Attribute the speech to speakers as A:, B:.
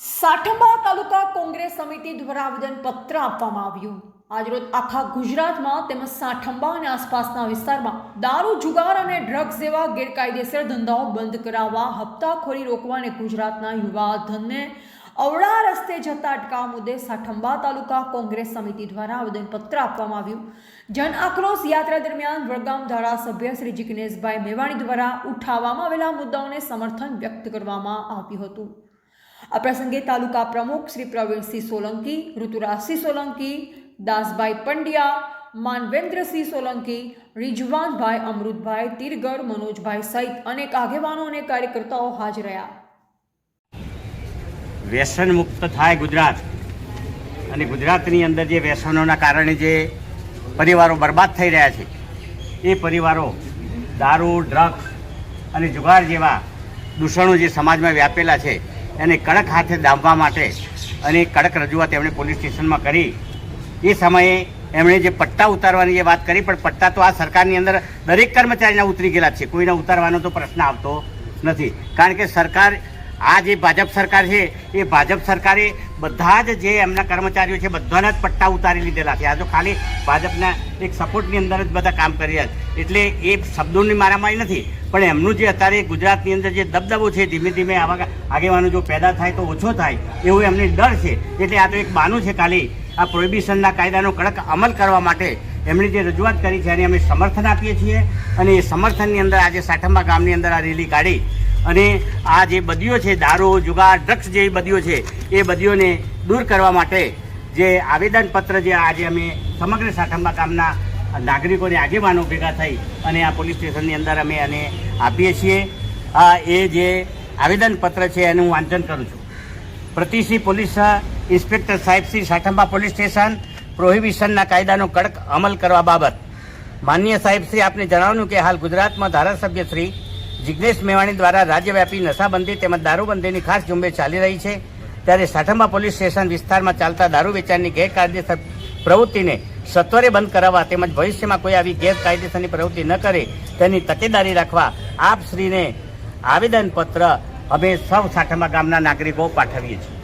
A: સાઠંબા તાલુકા કોંગ્રેસ સમિતિ દ્વારા આવેદનપત્ર આપવામાં આવ્યું. આજરોજ આખા ગુજરાતમાં તેમજ સાઠંબા અને આસપાસના વિસ્તારમાં દારૂ, જુગાર અને ડ્રગ્સ જેવા ગેરકાયદેસર ધંધાઓ બંધ કરાવવા, હપ્તાખોરી રોકવા અને ગુજરાતના યુવા ધનને અવળા રસ્તે જતા અટકાવવા મુદ્દે સાઠંબા તાલુકા કોંગ્રેસ સમિતિ દ્વારા આવેદનપત્ર આપવામાં આવ્યું. જન આક્રોશ યાત્રા દરમિયાન વડગામ ધારાસભ્ય શ્રી જિગ્નેશભાઈ મેવાણી દ્વારા ઉઠાવવામાં આવેલા મુદ્દાઓને સમર્થન વ્યક્ત કરવામાં આવ્યું હતું. આ પ્રસંગે તાલુકા પ્રમુખ શ્રી પ્રવીણસિંહ સોલંકી, ઋતુરાજસિંહ સોલંકી, દાસભાઈ પંડ્યા, માનવેન્દ્રસિંહ સોલંકી, રિજવાનભાઈ અમૃતભાઈ તીરગર મનોજભાઈ સહિત અનેક આગેવાનો અને કાર્યકર્તાઓ હાજર રહ્યા.
B: વ્યસન મુક્ત થાય ગુજરાત. અને ગુજરાતની અંદર જે વ્યસનોના કારણે જે પરિવારો બરબાદ થઈ રહ્યા છે, એ પરિવારો દારૂ, ડ્રગ્સ અને જુગાર જેવા દૂષણો જે સમાજમાં વ્યાપેલા છે એને કડક હાથે દામવા માટે અને કડક રજૂઆત એમણે પોલીસ સ્ટેશનમાં કરી. એ સમયે એમણે જે પટ્ટા ઉતારવાની જે વાત કરી, પણ પટ્ટા તો આ સરકારની અંદર દરેક કર્મચારીના ઉતરી ગયેલા છે. કોઈને ઉતારવાનો તો પ્રશ્ન આવતો નથી. કારણ કે સરકાર આ જે ભાજપ સરકાર છે, એ ભાજપ સરકારે બધા જ જે એમના કર્મચારીઓ છે, બધાના જ પટ્ટા ઉતારી લીધેલા છે. આ તો ખાલી ભાજપના એક સપોર્ટની અંદર જ બધા કામ કરી રહ્યા છે. એટલે એ શબ્દોની મારામારી નથી, પણ એમનું જે અત્યારે ગુજરાતની અંદર જે દબદબો છે, ધીમે ધીમે આવા આગેવાનો જો પેદા થાય તો ઓછો થાય, એવું એમને ડર છે. એટલે આ તો એક બાનું છે ખાલી. આ પ્રોહિબિશનના કાયદાનો કડક અમલ કરવા માટે એમણે જે રજૂઆત કરી છે, એને અમે સમર્થન આપીએ છીએ. અને એ સમર્થનની અંદર આજે સાઠંબા ગામની અંદર આ રેલી કાઢી. અને આ જે બદીઓ છે, દારૂ, જુગાર ડ્રગ્સ જેવી બદીઓ છે, એ બદીઓને દૂર કરવા માટે જે આવેદનપત્ર જે આજે અમે સમગ્ર સાઠંબા ગામના નાગરિકોને આગેવાનો ભેગા થઈ અને આ પોલીસ સ્ટેશનની અંદર અમે એને આપીએ છીએ. આ એ જે આવેદનપત્ર છે, એનું વાંચન કરું છું. પ્રતિશ્રી પોલીસ ઇન્સ્પેક્ટર સાહેબ શ્રી સાઠંબા પોલીસ સ્ટેશન પ્રોહિબિશનના કાયદાનો કડક અમલ કરવા બાબત. માન્ય સાહેબ શ્રી, આપને જણાવ્યું કે હાલ ગુજરાતમાં ધારાસભ્ય શ્રી જિગ્નેશ મેવાણી દ્વારા રાજ્યવ્યાપી નશાબંધી તેમજ દારૂબંધીની ખાસ ઝુંબેશ ચાલી રહી છે. ત્યારે સાઠંબા પોલીસ સ્ટેશન વિસ્તારમાં ચાલતા દારૂ વેચાણની ગેરકાયદેસર પ્રવૃત્તિને સત્વરે બંધ કરાવવા તેમજ ભવિષ્યમાં કોઈ આવી ગેરકાયદેસરની પ્રવૃત્તિ ન કરે તેની તકેદારી રાખવા આપ શ્રીને આવેદનપત્ર અમે સૌ સાઠંબા ગામના નાગરિકો પાઠવીએ છીએ.